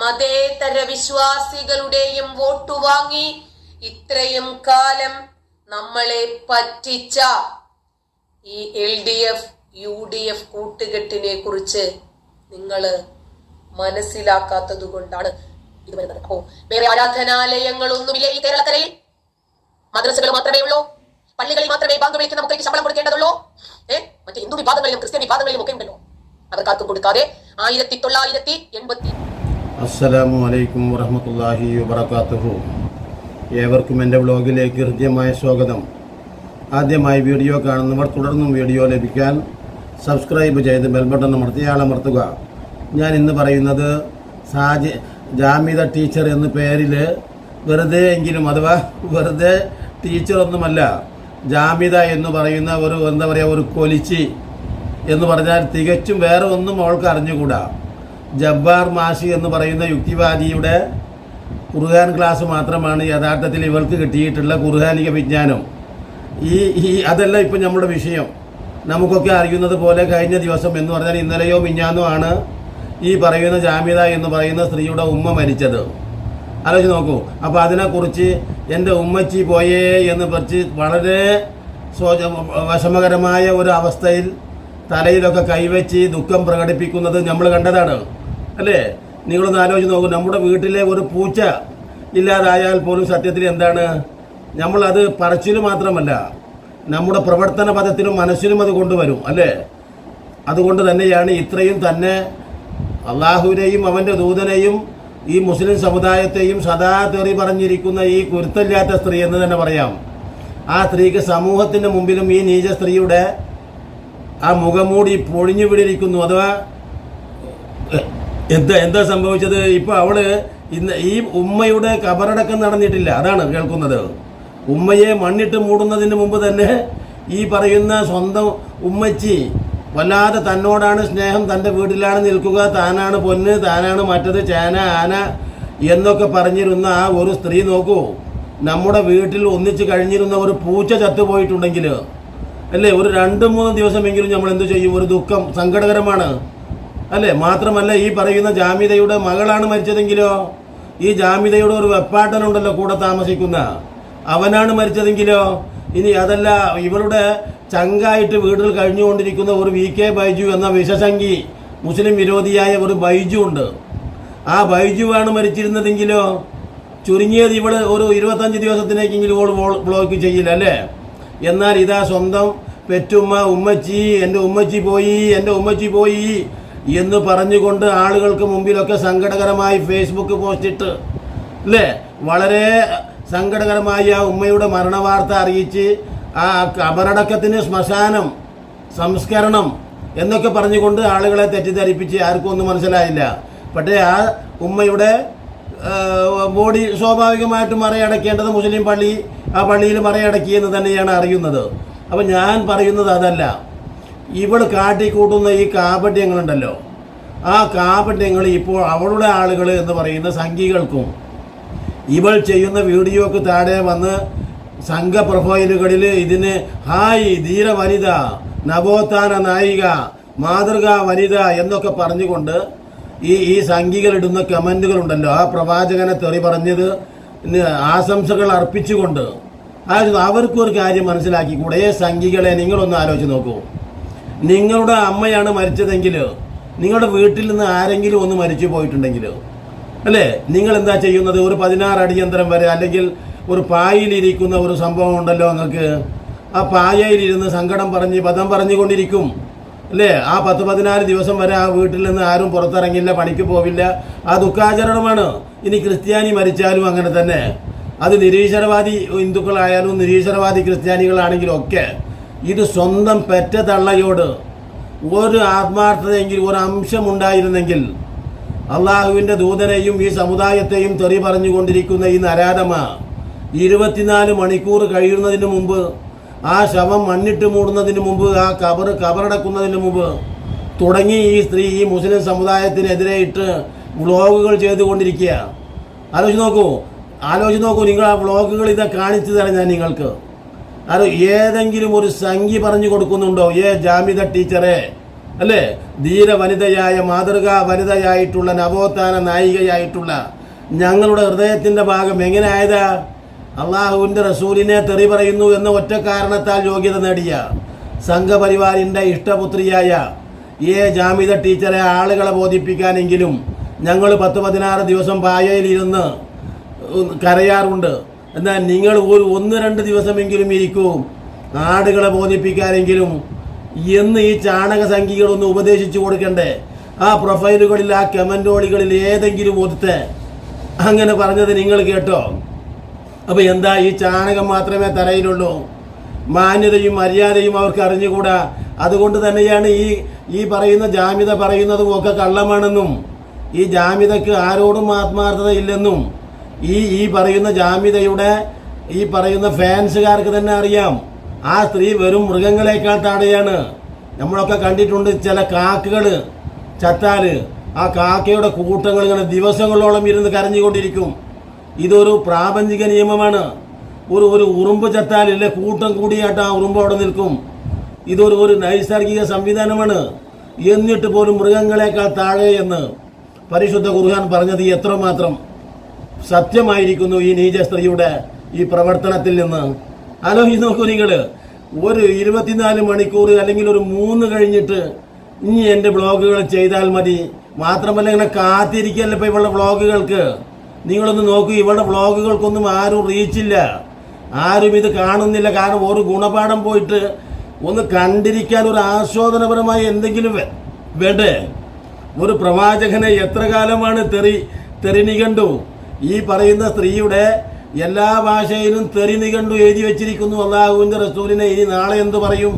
മതേതര വിശ്വാസികളുടെയും വോട്ടു വാങ്ങി ഇത്രയും കാലം നമ്മളെ പറ്റിച്ച ഈ L D F U D F കൂട്ടുകെട്ടിനെ കുറിച്ച് നിങ്ങൾ മനസ്സിലാക്കാത്തത് കൊണ്ടാണ് ഇത് വരുന്നത് അപ്പോ വേറെ ആരാധനാലയങ്ങളൊന്നുമില്ല ഈ കേരളക്കരയിൽ. മദ്രസകൾ മാത്രമേ ഉള്ളൂ. പള്ളികളിൽ മാത്രമേ ബാങ്ക് വിളിക്കുന്ന മക്കൾക്ക് ശമ്പളം കൊടുക്കേണ്ടതുള്ളൂ. ഏഹ് മറ്റേ ഹിന്ദു വിഭാഗങ്ങളിലും ക്രിസ്ത്യൻ വിഭാഗങ്ങളിലും ഒക്കെ ഉണ്ടല്ലോ. അവർക്കാർക്കും കൊടുക്കാതെ ആയിരത്തി തൊള്ളായിരത്തി എൺപത്തി അസ്സലാമു അലൈക്കും വറഹമത്തല്ലാഹി വബർക്കാത്തുഹു ഏവർക്കും എന്റെ വ്ലോഗിലേക്ക് ഹൃദ്യമായ സ്വാഗതം. ആദ്യമായി വീഡിയോ കാണുന്നവർ തുടർന്നും വീഡിയോ ലഭിക്കാൻ സബ്സ്ക്രൈബ് ചെയ്ത് ബെൽബട്ടൺ അമർത്തി ആളമർത്തുക. ഞാൻ ഇന്ന് പറയുന്നത് സാജി ജാമിത ടീച്ചർ എന്ന പേരിൽ വെറുതെ എങ്കിലും അഥവാ വെറുതെ ടീച്ചറൊന്നുമല്ല ജാമിത എന്ന് പറയുന്ന ഒരു എന്താ പറയുക ഒരു കൊലിച്ചി എന്ന് പറഞ്ഞാൽ തികച്ചും വേറെ ഒന്നും അവൾക്ക് അറിഞ്ഞുകൂടാ. ജബ്ബാർ മാഷി എന്ന് പറയുന്ന യുക്തിവാദിയുടെ ഖുർഹാൻ ക്ലാസ് മാത്രമാണ് യഥാർത്ഥത്തിൽ ഇവർക്ക് കിട്ടിയിട്ടുള്ള ഖുർഹാനിക വിജ്ഞാനം. ഈ ഈ അതല്ല ഇപ്പം നമ്മുടെ വിഷയം. നമുക്കൊക്കെ അറിയുന്നത് പോലെ കഴിഞ്ഞ ദിവസം എന്ന് പറഞ്ഞാൽ ഇന്നലെയോ മിഞ്ഞാന്നോ ആണ് ഈ പറയുന്ന ജാമ്യത എന്ന് പറയുന്ന സ്ത്രീയുടെ ഉമ്മ മരിച്ചത്. ആലോചിച്ച് നോക്കൂ. അപ്പോൾ അതിനെക്കുറിച്ച് എന്റെ ഉമ്മച്ചി പോയേ എന്ന് പറിച്ച് വളരെ സ്വജ വിഷമകരമായ ഒരു അവസ്ഥയിൽ തലയിലൊക്കെ കൈവച്ച് ദുഃഖം പ്രകടിപ്പിക്കുന്നത് നമ്മൾ കണ്ടതാണ്. അല്ലേ? നിങ്ങളൊന്ന് ആലോചിച്ച് നോക്കൂ. നമ്മുടെ വീട്ടിലെ ഒരു പൂച്ച ഇല്ലാതായാൽ പോലും സത്യത്തിൽ എന്താണ്? നമ്മളത് പറച്ചിൽ മാത്രമല്ല നമ്മുടെ പ്രവർത്തന പദത്തിലും മനസ്സിലും അത് കൊണ്ടുവരും അല്ലേ? അതുകൊണ്ട് തന്നെയാണ് ഇത്രയും തന്നെ അള്ളാഹുവിനെയും അവന്റെ ദൂതനെയും ഈ മുസ്ലിം സമുദായത്തെയും സദാ തെറി പറഞ്ഞിരിക്കുന്ന ഈ കുരുത്തല്ലാത്ത സ്ത്രീ എന്ന് തന്നെ പറയാം. ആ സ്ത്രീക്ക് സമൂഹത്തിന്റെ മുമ്പിലും ഈ നീച സ്ത്രീയുടെ ആ മുഖമൂടി പൊഴിഞ്ഞു വിടിയിരിക്കുന്നു അഥവാ എന്താ എന്താ സംഭവിച്ചത്? ഇപ്പൊ അവൾ ഇന്ന് ഈ ഉമ്മയുടെ കബറടക്കം നടന്നിട്ടില്ല. അതാണ് കേൾക്കുന്നത്. ഉമ്മയെ മണ്ണിട്ട് മൂടുന്നതിന് മുമ്പ് തന്നെ ഈ പറയുന്ന സ്വന്തം ഉമ്മച്ചി വല്ലാതെ തന്നോടാണ് സ്നേഹം തന്റെ വീട്ടിലാണ് നിൽക്കുക. താനാണ് പൊന്ന് താനാണ് മറ്റത് ചേന ആന എന്നൊക്കെ പറഞ്ഞിരുന്ന ആ ഒരു സ്ത്രീ നോക്കൂ. നമ്മുടെ വീട്ടിൽ ഒന്നിച്ച് കഴിഞ്ഞിരുന്ന ഒരു പൂച്ച ചത്തുപോയിട്ടുണ്ടെങ്കിൽ അല്ലേ? ഒരു രണ്ട് മൂന്ന് ദിവസമെങ്കിലും നമ്മൾ എന്ത് ചെയ്യും? ഒരു ദുഃഖം സങ്കടകരമാണ്. അല്ലേ? മാത്രമല്ല ഈ പറയുന്ന ജാമ്യതയുടെ മകളാണ് മരിച്ചതെങ്കിലോ? ഈ ജാമ്യതയുടെ ഒരു വെപ്പാട്ടനുണ്ടല്ലോ കൂടെ താമസിക്കുന്ന. അവനാണ് മരിച്ചതെങ്കിലോ? ഇനി അതല്ല ഇവരുടെ ചങ്കായിട്ട് വീട്ടിൽ കഴിഞ്ഞുകൊണ്ടിരിക്കുന്ന ഒരു വി കെ ബൈജു എന്ന വിഷസംഖി മുസ്ലിം വിരോധിയായ ഒരു ബൈജു ഉണ്ട്. ആ ബൈജുവാണ് മരിച്ചിരുന്നതെങ്കിലോ? ചുരുങ്ങിയത് ഇവൾ ഒരു ഇരുപത്തഞ്ച് ദിവസത്തിനേക്കെങ്കിലും ഓൾ ബ്ലോക്ക് ചെയ്യില്ല അല്ലേ? എന്നാൽ ഇതാ സ്വന്തം പെറ്റുമ്മ ഉമ്മച്ചി എന്റെ ഉമ്മച്ചി പോയി എന്റെ ഉമ്മച്ചി പോയി. എന്ന് പറഞ്ഞുകൊണ്ട് ആളുകൾക്ക് മുമ്പിലൊക്കെ സങ്കടകരമായി ഫേസ്ബുക്ക് പോസ്റ്റിട്ട് അല്ലേ വളരെ സങ്കടകരമായി ആ ഉമ്മയുടെ മരണവാർത്ത അറിയിച്ച് ആ കബറടക്കത്തിന് ശ്മശാനം സംസ്കരണം എന്നൊക്കെ പറഞ്ഞുകൊണ്ട് ആളുകളെ തെറ്റിദ്ധരിപ്പിച്ച് ആർക്കും ഒന്നും മനസ്സിലായില്ല. പക്ഷേ ആ ഉമ്മയുടെ ബോഡി സ്വാഭാവികമായിട്ടും മറയടക്കേണ്ടത് മുസ്ലിം പള്ളി ആ പള്ളിയിൽ മറയടക്കി എന്ന് തന്നെയാണ് അറിയുന്നത്. അപ്പം ഞാൻ പറയുന്നത് അതല്ല. ഇവൾ കാട്ടിക്കൂട്ടുന്ന ഈ കാപട്യങ്ങളുണ്ടല്ലോ. ആ കാപട്യങ്ങൾ ഇപ്പോൾ അവളുടെ ആളുകൾ എന്ന് പറയുന്ന സംഘികൾക്കും ഇവൾ ചെയ്യുന്ന വീഡിയോക്ക് താഴെ വന്ന് സംഘ പ്രൊഫൈലുകളിൽ ഇതിന് ഹായ് ധീര വനിത നവോത്ഥാന നായിക മാതൃകാ വനിത എന്നൊക്കെ പറഞ്ഞുകൊണ്ട് ഈ ഈ സംഘികളിടുന്ന കമന്റുകളുണ്ടല്ലോ. ആ പ്രവാചകനെ തെറി പറഞ്ഞത് ആശംസകൾ അർപ്പിച്ചുകൊണ്ട്. അതായത് അവർക്കൊരു കാര്യം മനസ്സിലാക്കിക്കൂടെ? സംഘികളെ നിങ്ങളൊന്ന് ആലോചിച്ച് നോക്കൂ. നിങ്ങളുടെ അമ്മയാണ് മരിച്ചതെങ്കിലോ നിങ്ങളുടെ വീട്ടിൽ നിന്ന് ആരെങ്കിലും ഒന്ന് മരിച്ചു പോയിട്ടുണ്ടെങ്കിലോ അല്ലേ? നിങ്ങൾ എന്താ ചെയ്യുന്നത്? ഒരു പതിനാറ് അടിയന്തരം വരെ അല്ലെങ്കിൽ ഒരു പായയിലിരിക്കുന്ന ഒരു സംഭവം ഉണ്ടല്ലോ നിങ്ങൾക്ക്. ആ പായയിലിരുന്ന് സങ്കടം പറഞ്ഞ് പദം പറഞ്ഞുകൊണ്ടിരിക്കും അല്ലേ? ആ പത്ത് പതിനാല് ദിവസം വരെ ആ വീട്ടിൽ നിന്ന് ആരും പുറത്തിറങ്ങില്ല പണിക്ക് പോവില്ല. ആ ദുഃഖാചരണമാണ്. ഇനി ക്രിസ്ത്യാനി മരിച്ചാലും അങ്ങനെ തന്നെ. അത് നിരീശ്വരവാദി ഹിന്ദുക്കളായാലും നിരീശ്വരവാദി ക്രിസ്ത്യാനികളാണെങ്കിലും ഒക്കെ ഇത് സ്വന്തം പെറ്റ തള്ളയോട് ഒരു ആത്മാർത്ഥതയെങ്കിൽ ഒരു അംശം ഉണ്ടായിരുന്നെങ്കിൽ അള്ളാഹുവിന്റെ ദൂതനെയും ഈ സമുദായത്തെയും തെറി പറഞ്ഞുകൊണ്ടിരിക്കുന്ന ഈ നരാധമ ഇരുപത്തിനാല് മണിക്കൂർ കഴിയുന്നതിന് മുമ്പ് ആ ശവം മണ്ണിട്ട് മൂടുന്നതിന് മുമ്പ് ആ കബർ കബറടക്കുന്നതിന് മുമ്പ് തുടങ്ങി ഈ സ്ത്രീ ഈ മുസ്ലിം സമുദായത്തിനെതിരെ ഇട്ട് വ്ളോഗുകൾ ചെയ്തുകൊണ്ടിരിക്കുക ആലോചിച്ച് നോക്കൂ ആലോചിച്ച് നോക്കൂ നിങ്ങൾ ആ വ്ളോഗുകൾ ഇതാ കാണിച്ചു തരാം ഞാൻ നിങ്ങൾക്ക്. അത് ഏതെങ്കിലും ഒരു സംഖ്യ പറഞ്ഞു കൊടുക്കുന്നുണ്ടോ? ഏ ജാമിത ടീച്ചറെ. അല്ലേ? ധീര വനിതയായ മാതൃകാ വനിതയായിട്ടുള്ള നവോത്ഥാന നായികയായിട്ടുള്ള ഞങ്ങളുടെ ഹൃദയത്തിന്റെ ഭാഗം എങ്ങനെ ആയതാ അള്ളാഹുവിന്റെ റസൂലിനെ തെറി പറയുന്നു എന്ന ഒറ്റ കാരണത്താൽ യോഗ്യത നേടിയ സംഘപരിവാറിന്റെ ഇഷ്ടപുത്രിയായ ഏ ജാമിത ടീച്ചറെ ആളുകളെ ബോധിപ്പിക്കാനെങ്കിലും ഞങ്ങൾ പത്ത് പതിനാറ് ദിവസം പായയിലിരുന്ന് കരയാറുണ്ട്. എന്നാൽ നിങ്ങൾ ഒരു ഒന്ന് രണ്ട് ദിവസമെങ്കിലും ഇരിക്കും. നാടുകളെ ബോധിപ്പിക്കാനെങ്കിലും എന്ന് ഈ ചാണക സംഖ്യകളൊന്ന് ഉപദേശിച്ചു കൊടുക്കണ്ടേ? ആ പ്രൊഫൈലുകളിൽ ആ കമന്റോളികളിൽ ഏതെങ്കിലും ഒതുത്ത് അങ്ങനെ പറഞ്ഞത് നിങ്ങൾ കേട്ടോ? അപ്പോൾ എന്താ ഈ ചാണകം മാത്രമേ തറയിലുള്ളൂ? മാന്യതയും മര്യാദയും അവർക്ക് അറിഞ്ഞുകൂടാ? അതുകൊണ്ട് തന്നെയാണ് ഈ ഈ പറയുന്ന ജാമ്യത പറയുന്നതും ഒക്കെ കള്ളമാണെന്നും ഈ ജാമ്യതയ്ക്ക് ആരോടും ആത്മാർത്ഥത ഇല്ലെന്നും ഈ ഈ പറയുന്ന ജാമ്യതയുടെ ഈ പറയുന്ന ഫാൻസുകാർക്ക് തന്നെ അറിയാം. ആ സ്ത്രീ വെറും മൃഗങ്ങളെക്കാൾ താഴെയാണ്. നമ്മളൊക്കെ കണ്ടിട്ടുണ്ട് ചില കാക്കകൾ ചത്താൽ. ആ കാക്കയുടെ കൂട്ടങ്ങൾ ഇങ്ങനെ ദിവസങ്ങളോളം ഇരുന്ന് കരഞ്ഞുകൊണ്ടിരിക്കും. ഇതൊരു പ്രാപഞ്ചിക നിയമമാണ്. ഒരു ഒരു ഉറുമ്പ് ചത്താലില്ലേ കൂട്ടം കൂടിയായിട്ട് ആ ഉറുമ്പ് അവിടെ നിൽക്കും. ഇതൊരു ഒരു നൈസർഗിക സംവിധാനമാണ്. എന്നിട്ട് പോലും മൃഗങ്ങളെക്കാൾ താഴെ എന്ന് പരിശുദ്ധ കുർഹാൻ പറഞ്ഞത് എത്രമാത്രം? സത്യമായിരിക്കുന്നു ഈ നീച സ്ത്രീയുടെ ഈ പ്രവർത്തനത്തിൽ നിന്ന്. ആലോചിച്ച് നോക്കൂ നിങ്ങൾ ഒരു ഇരുപത്തിനാല് മണിക്കൂർ അല്ലെങ്കിൽ ഒരു മൂന്ന് കഴിഞ്ഞിട്ട് ഇനി എന്റെ ബ്ലോഗുകൾ ചെയ്താൽ മതി. മാത്രമല്ല ഇങ്ങനെ കാത്തിരിക്കല്ല ഇപ്പോൾ ഇവളുടെ ബ്ലോഗുകൾക്ക് നിങ്ങളൊന്ന് നോക്കൂ ഇവളുടെ ബ്ലോഗുകൾക്കൊന്നും ആരും റീച്ചില്ല. ആരും ഇത് കാണുന്നില്ല. കാരണം ഒരു ഗുണപാഠം പോയിട്ട് ഒന്ന് കണ്ടിരിക്കാൻ ഒരു ആസ്വാദനപരമായ എന്തെങ്കിലും വേണ്ടേ? ഒരു പ്രവാചകനെ എത്ര കാലമാണ് തെറി തെറി നിഘണ്ടു ഈ പറയുന്ന സ്ത്രീയുടെ എല്ലാ ഭാഷയിലും തെറി നികണ്ടു എഴുതി വെച്ചിരിക്കുന്നു അള്ളാഹുവിന്റെ റസൂലിനെ. ഇനി നാളെ എന്ത് പറയും?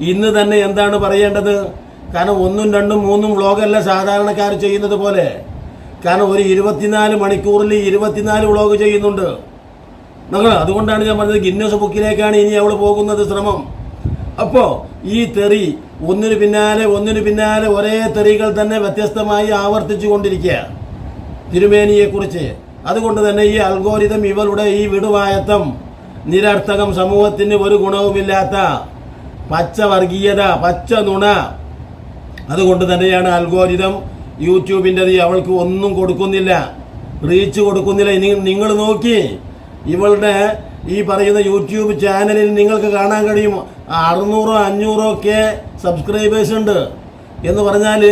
ഇന്ന് തന്നെ എന്താണ് പറയേണ്ടത്? കാരണം ഒന്നും രണ്ടും മൂന്നും വ്ളോഗല്ല സാധാരണക്കാർ ചെയ്യുന്നത് പോലെ. കാരണം ഒരു ഇരുപത്തിനാല് മണിക്കൂറിൽ ഇരുപത്തിനാല് വ്ളോഗ് ചെയ്യുന്നുണ്ട്. നിങ്ങൾ അതുകൊണ്ടാണ് ഞാൻ പറഞ്ഞത് ഗിന്നസ് ബുക്കിലേക്കാണ് ഇനി അവൾ പോകുന്നത് ശ്രമം. അപ്പോ ഈ തെറി ഒന്നിനു പിന്നാലെ ഒന്നിനു പിന്നാലെ ഒരേ തെറികൾ തന്നെ വ്യത്യസ്തമായി ആവർത്തിച്ചു കൊണ്ടിരിക്കുക തിരുമേനിയെ കുറിച്ച് അതുകൊണ്ട് തന്നെ ഈ അൽഗോരിതം ഇവരുടെ ഈ വിടുവായത്തം നിരർത്ഥകം സമൂഹത്തിന് ഒരു ഗുണവുമില്ലാത്ത പച്ച വർഗീയത പച്ച നുണ. അതുകൊണ്ട് തന്നെയാണ് അൽഗോരിതം യൂട്യൂബിന്റെത് അവൾക്ക് ഒന്നും കൊടുക്കുന്നില്ല. റീച്ച് കൊടുക്കുന്നില്ല. ഇനി നിങ്ങൾ നോക്കി ഇവളുടെ ഈ പറയുന്ന യൂട്യൂബ് ചാനലിൽ നിങ്ങൾക്ക് കാണാൻ കഴിയും. അറുന്നൂറോ അഞ്ഞൂറോ ഒക്കെ സബ്സ്ക്രൈബേഴ്സ് ഉണ്ട്. എന്ന് പറഞ്ഞാൽ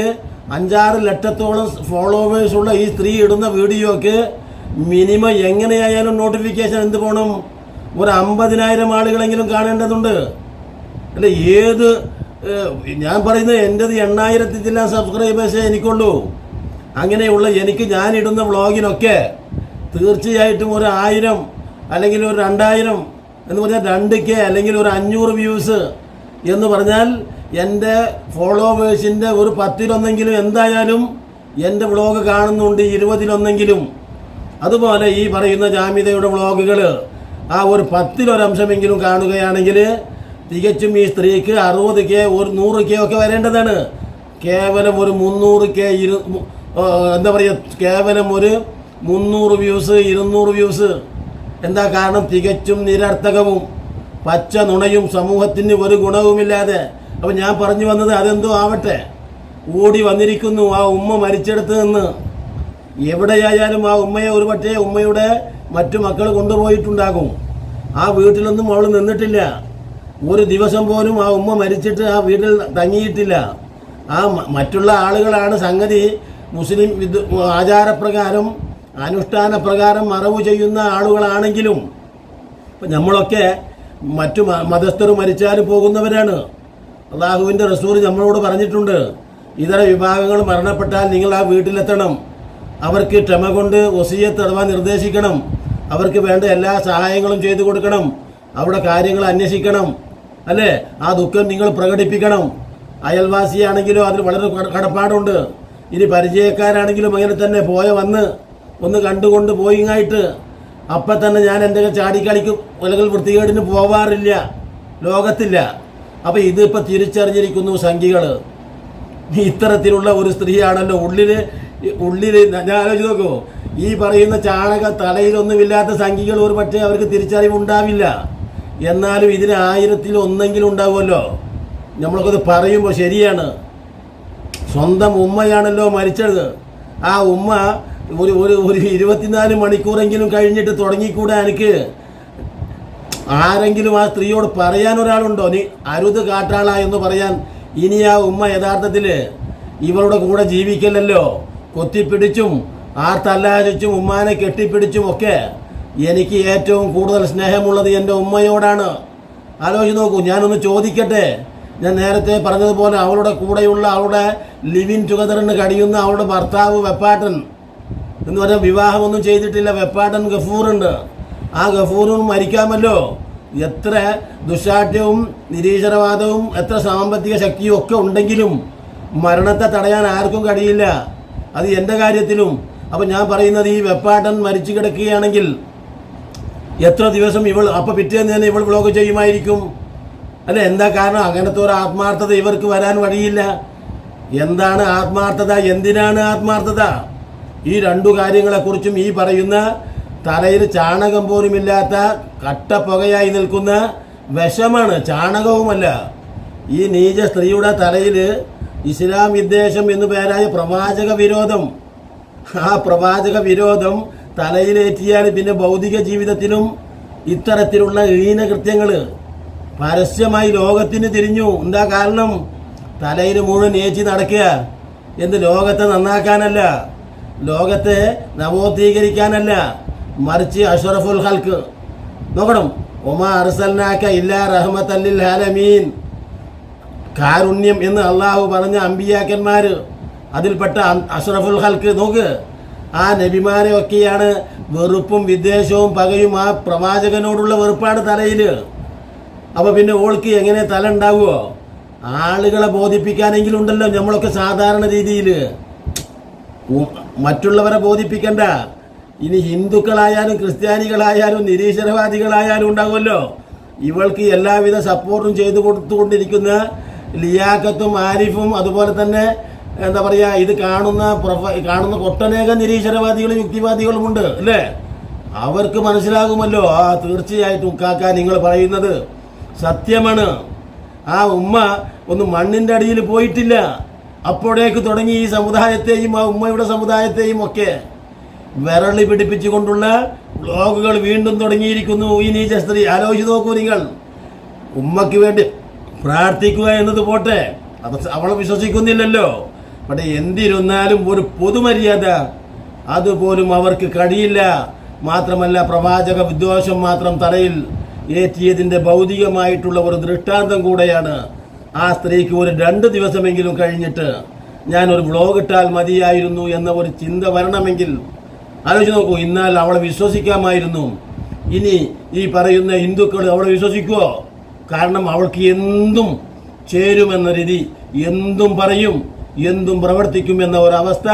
അഞ്ചാറ് ലക്ഷത്തോളം ഫോളോവേഴ്സുള്ള ഈ സ്ത്രീ ഇടുന്ന വീഡിയോക്ക് മിനിമം എങ്ങനെയായാലും നോട്ടിഫിക്കേഷൻ എന്ത് പോകണം ഒരു അമ്പതിനായിരം ആളുകളെങ്കിലും കാണേണ്ടതുണ്ട്. അല്ല? ഏത് ഞാൻ പറയുന്നത് എന്റെത് എണ്ണായിരത്തി ചില സബ്സ്ക്രൈബേഴ്സേ എനിക്കുള്ളൂ. അങ്ങനെയുള്ള എനിക്ക് ഞാനിടുന്ന വ്ളോഗിനൊക്കെ തീർച്ചയായിട്ടും ഒരു ആയിരം അല്ലെങ്കിൽ ഒരു രണ്ടായിരം എന്ന് പറഞ്ഞാൽ രണ്ട് കെ അല്ലെങ്കിൽ ഒരു അഞ്ഞൂറ് വ്യൂസ് എന്ന് പറഞ്ഞാൽ എന്റെ ഫോളോവേഴ്സിന്റെ ഒരു പത്തിലൊന്നെങ്കിലും എന്തായാലും എന്റെ വ്ളോഗ് കാണുന്നുണ്ട്. ഇരുപതിലൊന്നെങ്കിലും അതുപോലെ ഈ പറയുന്ന ജാമ്യതയുടെ വ്ളോഗുകൾ ആ ഒരു പത്തിലൊരംശമെങ്കിലും കാണുകയാണെങ്കിൽ തികച്ചും ഈ സ്ത്രീക്ക് അറുപത് കെ ഒരു നൂറ് കെ ഒക്കെ വരേണ്ടതാണ്. കേവലം ഒരു മുന്നൂറ് കെ ഇരു എന്താ പറയുക കേവലം ഒരു മുന്നൂറ് വ്യൂസ് ഇരുന്നൂറ് വ്യൂസ്. എന്താ കാരണം? തികച്ചും നിരർത്ഥകവും പച്ച നുണയും സമൂഹത്തിന് ഒരു ഗുണവുമില്ലാതെ. അപ്പം ഞാൻ പറഞ്ഞു വന്നത് അതെന്തോ ആവട്ടെ. ഓടി വന്നിരിക്കുന്നു ആ ഉമ്മ മരിച്ചെടുത്ത് നിന്ന്. എവിടെയായാലും ആ ഉമ്മയെ ഒരു പക്ഷേ ഉമ്മയുടെ മറ്റു മക്കൾ കൊണ്ടുപോയിട്ടുണ്ടാകും. ആ വീട്ടിലൊന്നും അവൾ നിന്നിട്ടില്ല. ഒരു ദിവസം പോലും ആ ഉമ്മ മരിച്ചിട്ട് ആ വീട്ടിൽ തങ്ങിയിട്ടില്ല. ആ മറ്റുള്ള ആളുകളാണ് സംഗതി മുസ്ലിം വിദ് ആചാരപ്രകാരം അനുഷ്ഠാന പ്രകാരം മറവ് ചെയ്യുന്ന ആളുകളാണെങ്കിലും. ഇപ്പം നമ്മളൊക്കെ മറ്റു മതസ്ഥർ മരിച്ചാലും പോകുന്നവരാണ്. അള്ളാഹുവിന്റെ റസൂർ നമ്മളോട് പറഞ്ഞിട്ടുണ്ട്. ഇതര വിഭാഗങ്ങൾ മരണപ്പെട്ടാൽ നിങ്ങൾ ആ വീട്ടിലെത്തണം. അവർക്ക് ക്ഷമ കൊണ്ട് ഒസിയത്ത് അഥവാ നിർദ്ദേശിക്കണം. അവർക്ക് വേണ്ട എല്ലാ സഹായങ്ങളും ചെയ്തു കൊടുക്കണം. അവിടെ കാര്യങ്ങൾ അന്വേഷിക്കണം. അല്ലേ? ആ ദുഃഖം നിങ്ങൾ പ്രകടിപ്പിക്കണം. അയൽവാസിയാണെങ്കിലും അതിൽ വളരെ കട- കടപ്പാടുണ്ട്. ഇനി പരിചയക്കാരാണെങ്കിലും അങ്ങനെ തന്നെ പോയ വന്ന് ഒന്ന് കണ്ടുകൊണ്ട് പോയിങ്ങായിട്ട്. അപ്പം തന്നെ ഞാൻ എന്റെ ചാടിക്കളിക്കും അല്ലെങ്കിൽ വൃത്തികേടിന് പോവാറില്ല. ലോകത്തില്ല. അപ്പം ഇതിപ്പോൾ തിരിച്ചറിഞ്ഞിരിക്കുന്നു സംഖ്യകൾ ഇത്തരത്തിലുള്ള ഒരു സ്ത്രീയാണല്ലോ ഉള്ളിൽ ഉള്ളിൽ ഞാൻ ആലോചിച്ച് നോക്കൂ ഈ പറയുന്ന ചാണക തലയിലൊന്നുമില്ലാത്ത സംഖ്യകൾ ഒരു പക്ഷേ അവർക്ക് തിരിച്ചറിവ് ഉണ്ടാവില്ല. എന്നാലും ഇതിന് ആയിരത്തിൽ ഒന്നെങ്കിലും ഉണ്ടാവുമല്ലോ. നമ്മളൊക്കെ പറയുമ്പോൾ ശരിയാണ്. സ്വന്തം ഉമ്മയാണല്ലോ മരിച്ചത്. ആ ഉമ്മ ഒരു ഒരു ഒരു ഇരുപത്തിനാല് മണിക്കൂറെങ്കിലും കഴിഞ്ഞിട്ട് തുടങ്ങിക്കൂടെ എനിക്ക് ആരെങ്കിലും ആ സ്ത്രീയോട് പറയാൻ ഒരാളുണ്ടോ? നീ അരുത് കാട്ടാള എന്ന് പറയാൻ ഇനി ആ ഉമ്മ യഥാർത്ഥത്തിൽ ഇവളുടെ കൂടെ ജീവിക്കലല്ലോ കൊത്തിപ്പിടിച്ചും ആർത്തല്ലാചിച്ചും ഉമ്മാനെ കെട്ടിപ്പിടിച്ചും ഒക്കെ എനിക്ക് ഏറ്റവും കൂടുതൽ സ്നേഹമുള്ളത് എന്റെ ഉമ്മയോടാണ്. ആലോചിച്ച് നോക്കൂ ഞാനൊന്ന് ചോദിക്കട്ടെ? ഞാൻ നേരത്തെ പറഞ്ഞതുപോലെ അവളുടെ കൂടെയുള്ള അവളുടെ ലിവിൻ ടുഗദറിന് കഴിയുന്ന അവളുടെ ഭർത്താവ് വെപ്പാട്ടൻ എന്ന് പറഞ്ഞാൽ വിവാഹമൊന്നും ചെയ്തിട്ടില്ല വെപ്പാട്ടൻ ഗഫൂറുണ്ട്. ആ ഗഫൂറും മരിക്കാമല്ലോ. എത്ര ദുശാഠ്യവും നിരീശ്വരവാദവും എത്ര സാമ്പത്തിക ശക്തിയും ഒക്കെ ഉണ്ടെങ്കിലും മരണത്തെ തടയാൻ ആർക്കും കഴിയില്ല. അത് എന്റെ കാര്യത്തിലും. അപ്പം ഞാൻ പറയുന്നത് ഈ വെപ്പാട്ടൻ മരിച്ചു കിടക്കുകയാണെങ്കിൽ എത്ര ദിവസം ഇവൾ അപ്പം പിറ്റേന്ന് തന്നെ ഇവൾ ബ്ലോഗ് ചെയ്യുമായിരിക്കും. അല്ല എന്താ കാരണം? അങ്ങനത്തെ ഒരു ആത്മാർത്ഥത ഇവർക്ക് വരാൻ വഴിയില്ല. എന്താണ് ആത്മാർത്ഥത? എന്തിനാണ് ആത്മാർത്ഥത? ഈ രണ്ടു കാര്യങ്ങളെക്കുറിച്ചും ഈ പറയുന്ന തലയിൽ ചാണകം പോലുമില്ലാത്ത കട്ടപ്പുകയായി നിൽക്കുന്ന വിഷമാണ് ചാണകവുമല്ല. ഈ നീച സ്ത്രീയുടെ തലയിൽ ഇസ്ലാം വിദ്വേഷം എന്ന് പേരായ പ്രവാചക വിരോധം. ആ പ്രവാചക വിരോധം തലയിലേറ്റിയാൽ പിന്നെ ഭൗതിക ജീവിതത്തിലും ഇത്തരത്തിലുള്ള ഹീനകൃത്യങ്ങൾ പരസ്യമായി ലോകത്തിന് തിരിഞ്ഞു. എന്താ കാരണം? തലയിൽ മുഴുവൻ ഏറ്റി നടക്കുക എന്ത് ലോകത്തെ നന്നാക്കാനല്ല. ലോകത്തെ നവോദ്ധീകരിക്കാനല്ല മറിച്ച് അഷറഫുൽ ഹൽക്ക് നോക്കണം. ഒമാ അർസൽനാക്ക ഇല്ലാ റഹ്മത്തല്ലിൽ ഹാലമീൻ കാരുണ്യം എന്ന് അള്ളാഹു പറഞ്ഞ അമ്പിയാക്കന്മാര്. അതിൽപ്പെട്ട അഷ്റഫുൽ ഹൽക്ക് നോക്ക്. ആ നബിമാരെ ഒക്കെയാണ് വെറുപ്പും വിദ്വേഷവും പകയും ആ പ്രവാചകനോടുള്ള വെറുപ്പാണ് തലയിൽ അപ്പൊ പിന്നെ ഓൾക്ക് എങ്ങനെ തല ഉണ്ടാവുമോ ആളുകളെ ബോധിപ്പിക്കാനെങ്കിലും ഉണ്ടല്ലോ നമ്മളൊക്കെ സാധാരണ രീതിയിൽ മറ്റുള്ളവരെ ബോധിപ്പിക്കണ്ട. ഇനി ഹിന്ദുക്കളായാലും ക്രിസ്ത്യാനികളായാലും നിരീശ്വരവാദികളായാലും ഉണ്ടാവുമല്ലോ. ഇവൾക്ക് എല്ലാവിധ സപ്പോർട്ടും ചെയ്തു കൊടുത്തുകൊണ്ടിരിക്കുന്ന ലിയാക്കത്തും ആരിഫും അതുപോലെ തന്നെ എന്താ പറയുക ഇത് കാണുന്ന പ്രൊഫ കാണുന്ന ഒട്ടനേകം നിരീശ്വരവാദികളും യുക്തിവാദികളും ഉണ്ട് അല്ലേ? അവർക്ക് മനസ്സിലാകുമല്ലോ. ആ തീർച്ചയായിട്ടും ഉക്കാക്ക നിങ്ങൾ പറയുന്നത് സത്യമാണ്. ആ ഉമ്മ ഒന്ന് മണ്ണിന്റെ അടിയിൽ പോയിട്ടില്ല. അപ്പോഴേക്ക് തുടങ്ങി ഈ സമുദായത്തെയും ആ ഉമ്മയുടെ സമുദായത്തെയും ഒക്കെ വിരളി പിടിപ്പിച്ചുകൊണ്ടുള്ള ബ്ലോഗുകൾ വീണ്ടും തുടങ്ങിയിരിക്കുന്നു. ഈ നീച സ്ത്രീ ആലോചിച്ച് നോക്കൂ നിങ്ങൾ. ഉമ്മയ്ക്ക് വേണ്ടി പ്രാർത്ഥിക്കുക എന്നത് പോട്ടെ. അത് അവളെ വിശ്വസിക്കുന്നില്ലല്ലോ. പക്ഷെ എന്തിരുന്നാലും ഒരു പൊതുമര്യാദ അതുപോലും അവർക്ക് കഴിയില്ല. മാത്രമല്ല പ്രവാചക വിദ്വേഷം മാത്രം തലയിൽ ഏറ്റിയതിന്റെ ഭൗതികമായിട്ടുള്ള ഒരു ദൃഷ്ടാന്തം കൂടെയാണ്. ആ സ്ത്രീക്ക് ഒരു രണ്ട് ദിവസമെങ്കിലും കഴിഞ്ഞിട്ട് ഞാൻ ഒരു വ്ളോഗ് ഇട്ടാൽ മതിയായിരുന്നു എന്ന ഒരു ചിന്ത വരണമെങ്കിൽ ആലോചിച്ച് നോക്കൂ എന്നാൽ അവളെ വിശ്വസിക്കാമായിരുന്നു. ഇനി ഈ പറയുന്ന ഹിന്ദുക്കൾ അവളെ വിശ്വസിക്കുമോ കാരണം അവൾക്ക് എന്തും ചേരുമെന്ന രീതി എന്തും പറയും എന്തും പ്രവർത്തിക്കും എന്ന ഒരവസ്ഥ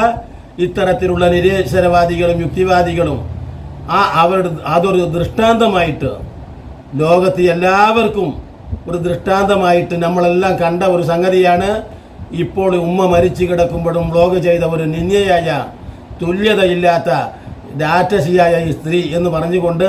ഇത്തരത്തിലുള്ള നിരീശ്വരവാദികളും യുക്തിവാദികളും ആ അവരുടെ അതൊരു ദൃഷ്ടാന്തമായിട്ട് ലോകത്ത് എല്ലാവർക്കും ഒരു ദൃഷ്ടാന്തമായിട്ട് നമ്മളെല്ലാം കണ്ട ഒരു സംഗതിയാണ്. ഇപ്പോൾ ഉമ്മ മരിച്ചു കിടക്കുമ്പോഴും വ്ലോഗ് ചെയ്ത ഒരു നിന്യയായ തുല്യതയില്ലാത്ത ഡാറ്റസിയായ ഈ സ്ത്രീ എന്ന് പറഞ്ഞുകൊണ്ട്